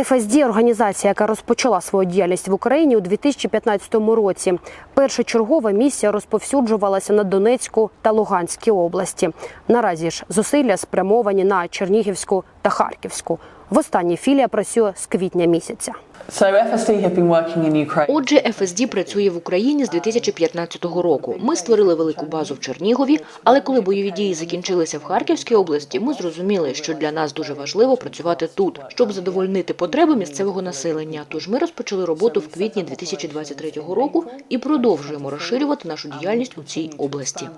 FSD – організація, яка розпочала свою діяльність в Україні у 2015 році. Першочергова місія розповсюджувалася на Донецьку та Луганській області. Наразі ж зусилля спрямовані на Чернігівську та Харківську. Востаннє філія працює з квітня місяця. Отже, FSD працює в Україні з 2015 року. Ми створили велику базу в Чернігові, але коли бойові дії закінчилися в Харківській області, ми зрозуміли, що для нас дуже важливо працювати тут, щоб задовольнити потреби місцевого населення. Тож ми розпочали роботу в квітні 2023 року і продовжуємо розширювати нашу діяльність у цій області.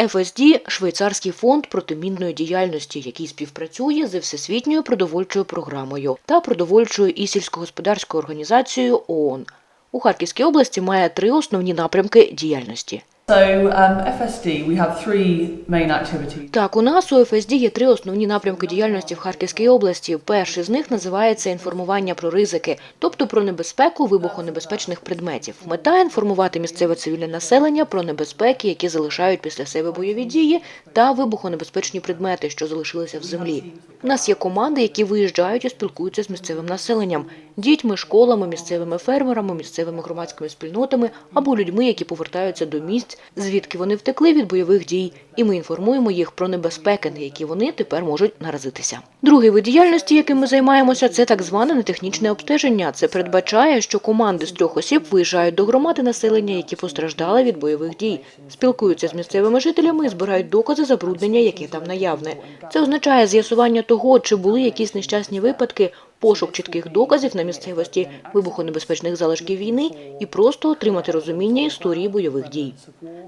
FSD – швейцарський фонд протимінної діяльності, який співпрацює з Всесвітньою продовольчою програмою та продовольчою і сільськогосподарською організацією ООН. У Харківській області має три основні напрямки діяльності. Um, FSD. Так, у нас у ФСД є три основні напрямки діяльності в Харківській області. Перший з них називається інформування про ризики, тобто про небезпеку вибухонебезпечних предметів. Мета інформувати місцеве цивільне населення про небезпеки, які залишають після себе бойові дії, та вибухонебезпечні предмети, що залишилися в землі. У нас є команди, які виїжджають і спілкуються з місцевим населенням, дітьми, школами, місцевими фермерами, місцевими громадськими спільнотами або людьми, які повертаються до місць, звідки вони втекли від бойових дій, і ми інформуємо їх про небезпеки, на які вони тепер можуть наразитися. Другий вид діяльності, яким ми займаємося, це так зване нетехнічне обстеження. Це передбачає, що команди з трьох осіб виїжджають до громади населення, які постраждали від бойових дій, спілкуються з місцевими жителями і збирають докази забруднення, яке там наявне. Це означає з'ясування того, чи були якісь нещасні випадки, пошук чітких доказів на місцевості вибухонебезпечних залишків війни і просто отримати розуміння історії бойових дій.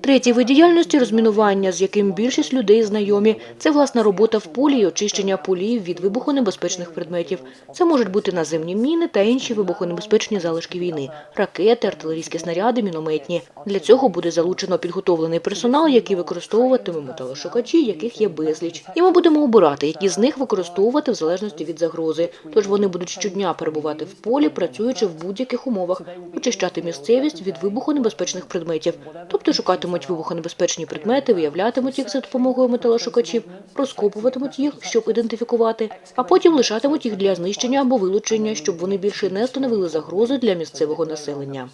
Третій вид діяльності розмінування, з яким більшість людей знайомі, це власна робота в полі і очищення полів від вибухонебезпечних предметів. Це можуть бути наземні міни та інші вибухонебезпечні залишки війни, ракети, артилерійські снаряди, мінометні. Для цього буде залучено підготовлений персонал, який використовуватиме металошукачі, яких є безліч. І ми будемо обирати, які з них використовувати в залежності від загрози. Тож вони будуть щодня перебувати в полі, працюючи в будь-яких умовах, очищати місцевість від вибухонебезпечних предметів, тобто шукатимуть вибухонебезпечні предмети, виявлятимуть їх за допомогою металошукачів, розкопуватимуть їх, щоб ідентифікувати, а потім лишатимуть їх для знищення або вилучення, щоб вони більше не становили загрози для місцевого населення.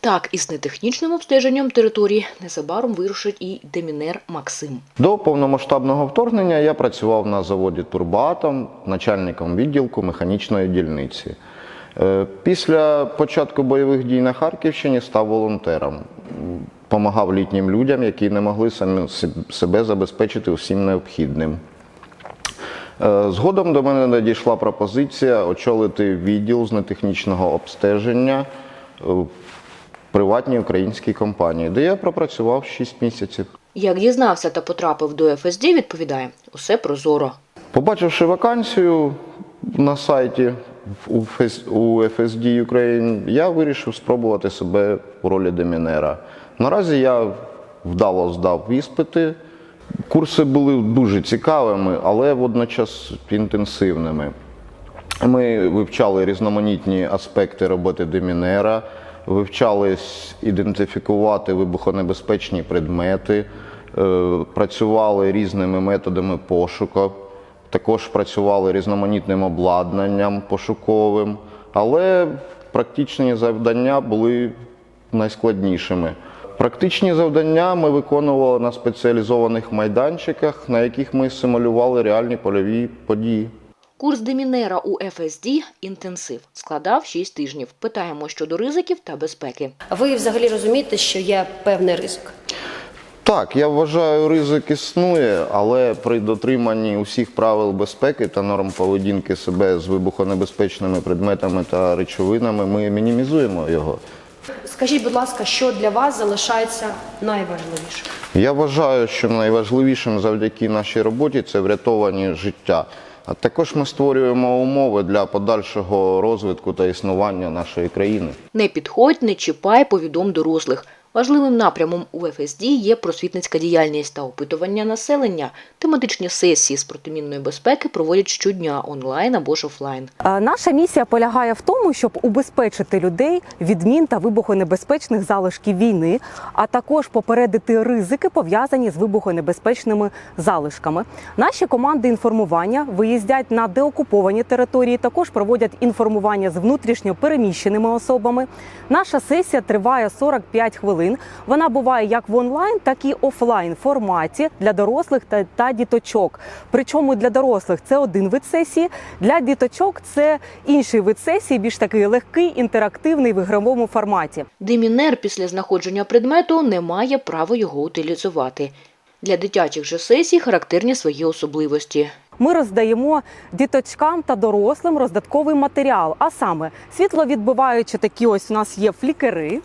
Так, із нетехнічним обстеженням території незабаром вирушить і демінер Максим. До повномасштабного вторгнення я працював на заводі Турбоатом, начальником відділку механічної дільниці. Е, Після початку бойових дій на Харківщині став волонтером. Помагав літнім людям, які не могли самі себе забезпечити усім необхідним. Е, Згодом до мене надійшла пропозиція очолити відділ з нетехнічного обстеження е, в приватній українській компанії, де я пропрацював 6 місяців. Як дізнався та потрапив до ФСД, відповідає усе прозоро. Побачивши вакансію на сайті у у FSD Ukraine, я вирішив спробувати себе в ролі демінера. Наразі я вдало здав іспити. Курси були дуже цікавими, але водночас інтенсивними. Ми вивчали різноманітні аспекти роботи демінера, вивчали ідентифікувати вибухонебезпечні предмети, е, працювали різними методами пошуку, також працювали різноманітним обладнанням пошуковим, але практичні завдання були найскладнішими. Практичні завдання ми виконували на спеціалізованих майданчиках, на яких ми симулювали реальні польові події. Курс демінера у ФСД інтенсив складав 6 тижнів. Питаємо щодо ризиків та безпеки. Ви взагалі розумієте, що є певний ризик? Так, я вважаю, ризик існує, але при дотриманні усіх правил безпеки та норм поведінки себе з вибухонебезпечними предметами та речовинами ми мінімізуємо його. Скажіть, будь ласка, що для вас залишається найважливішим? Я вважаю, що найважливішим завдяки нашій роботі це врятовані життя. А також ми створюємо умови для подальшого розвитку та існування нашої країни. Не підходь, не чіпай, повідом дорослих. Важливим напрямом у ФСД є просвітницька діяльність та опитування населення. Тематичні сесії з протимінної безпеки проводять щодня онлайн або ж офлайн. Наша місія полягає в тому, щоб убезпечити людей від мін та вибухонебезпечних залишків війни, а також попередити ризики, пов'язані з вибухонебезпечними залишками. Наші команди інформування виїздять на деокуповані території, також проводять інформування з внутрішньо переміщеними особами. Наша сесія триває 45 хвилин. Вона буває як в онлайн, так і офлайн форматі для дорослих та, та діточок. Причому для дорослих це один вид сесії, для діточок це інший вид сесії, більш такий легкий, інтерактивний в ігровому форматі. Демінер після знаходження предмету не має права його утилізувати. Для дитячих же сесій характерні свої особливості. Ми роздаємо діточкам та дорослим роздатковий матеріал, а саме світловідбиваючі такі ось у нас є флікери.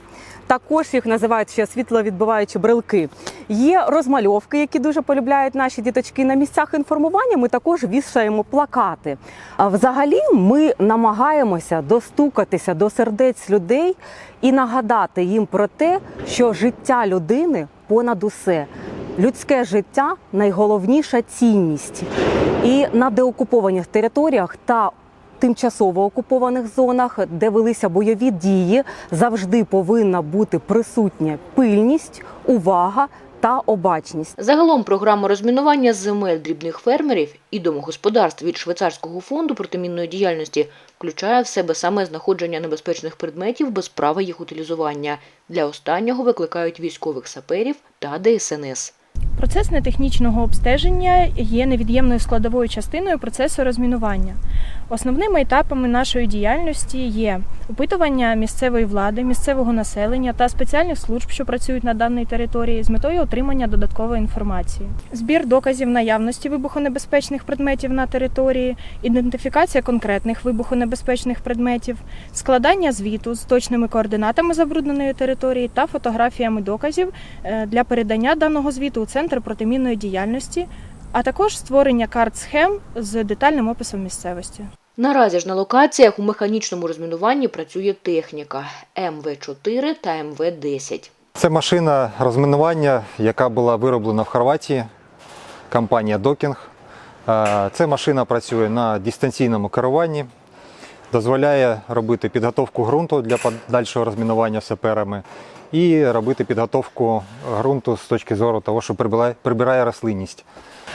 Також їх називають ще світловідбиваючі брелки. Є розмальовки, які дуже полюбляють наші діточки. На місцях інформування ми також вішаємо плакати. А взагалі ми намагаємося достукатися до сердець людей і нагадати їм про те, що життя людини понад усе. Людське життя найголовніша цінність. І на деокупованих територіях та тимчасово окупованих зонах, де велися бойові дії, завжди повинна бути присутня пильність, увага та обачність. Загалом програма розмінування земель дрібних фермерів і домогосподарств від швейцарського фонду протимінної діяльності включає в себе саме знаходження небезпечних предметів без права їх утилізування. Для останнього викликають військових саперів та ДСНС. Процес нетехнічного обстеження є невід'ємною складовою частиною процесу розмінування. Основними етапами нашої діяльності є опитування місцевої влади, місцевого населення та спеціальних служб, що працюють на даній території, з метою отримання додаткової інформації, збір доказів наявності вибухонебезпечних предметів на території, ідентифікація конкретних вибухонебезпечних предметів, складання звіту з точними координатами забрудненої території та фотографіями доказів е, для передання даного звіту у центр протимінної діяльності, а також створення карт схем з детальним описом місцевості. Наразі ж на локаціях у механічному розмінуванні працює техніка МВ-4 та МВ-10. Це машина розмінування, яка була вироблена в Хорватії, компанія Докінг. Е, Ця машина працює на дистанційному керуванні, дозволяє робити підготовку ґрунту для подальшого розмінування саперами і робити підготовку ґрунту з точки зору того, що прибирає- рослинність.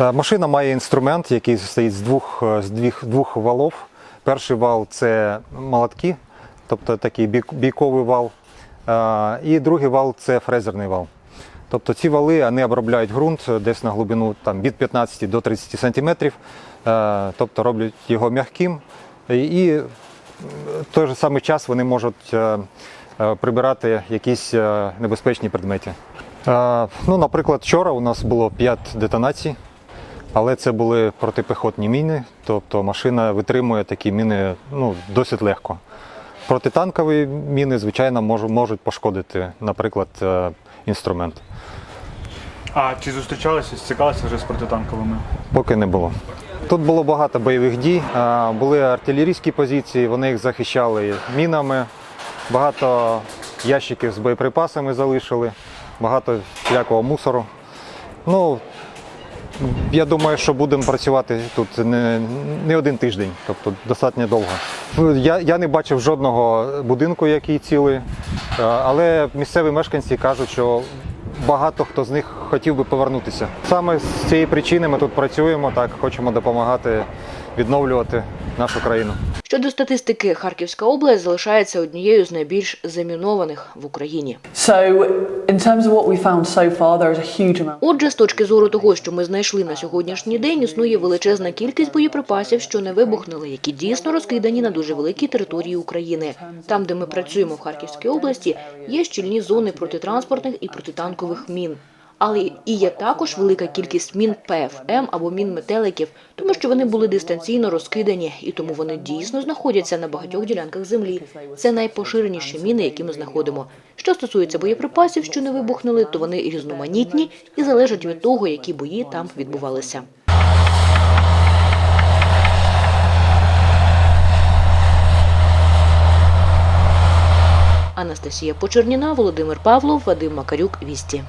Е, Машина має інструмент, який стоїть з двох, е, з двох, двох валов. Перший вал це молотки, тобто такий бійковий вал. Е, І другий вал це фрезерний вал. Тобто ці вали вони обробляють ґрунт десь на глибину там, від 15 до 30 сантиметрів, е, тобто роблять його м'яким. І в той же самий час вони можуть е, е, прибирати якісь е, небезпечні предмети. Ну, наприклад, вчора у нас було 5 детонацій, але це були протипехотні міни, тобто машина витримує такі міни ну, досить легко. Протитанкові міни, звичайно, можуть пошкодити, наприклад, інструмент. А чи зустрічалися, стикалися вже з протитанковими? Поки не було. Тут було багато бойових дій, е, були артилерійські позиції, вони їх захищали мінами, багато ящиків з боєприпасами залишили, багато всілякого мусору. Ну, я думаю, що будемо працювати тут не, не один тиждень, тобто достатньо довго. Я, я не бачив жодного будинку, який цілий, е, але місцеві мешканці кажуть, що багато хто з них хотів би повернутися. Саме з цієї причини ми тут працюємо, так хочемо допомагати відновлювати нашу країну. Щодо статистики, Харківська область залишається однією з найбільш замінованих в Україні. Отже, з точки зору того, що ми знайшли на сьогоднішній день, існує величезна кількість боєприпасів, що не вибухнули, які дійсно розкидані на дуже великій території України. Там, де ми працюємо в Харківській області, є щільні зони протитранспортних і протитанкових мін. Але і є також велика кількість мін ПФМ або мін метеликів, тому що вони були дистанційно розкидані, і тому вони дійсно знаходяться на багатьох ділянках землі. Це найпоширеніші міни, які ми знаходимо. Що стосується боєприпасів, що не вибухнули, то вони різноманітні і залежать від того, які бої там відбувалися. Анастасія Почерніна, Володимир Павлов, Вадим Макарюк. Вісті.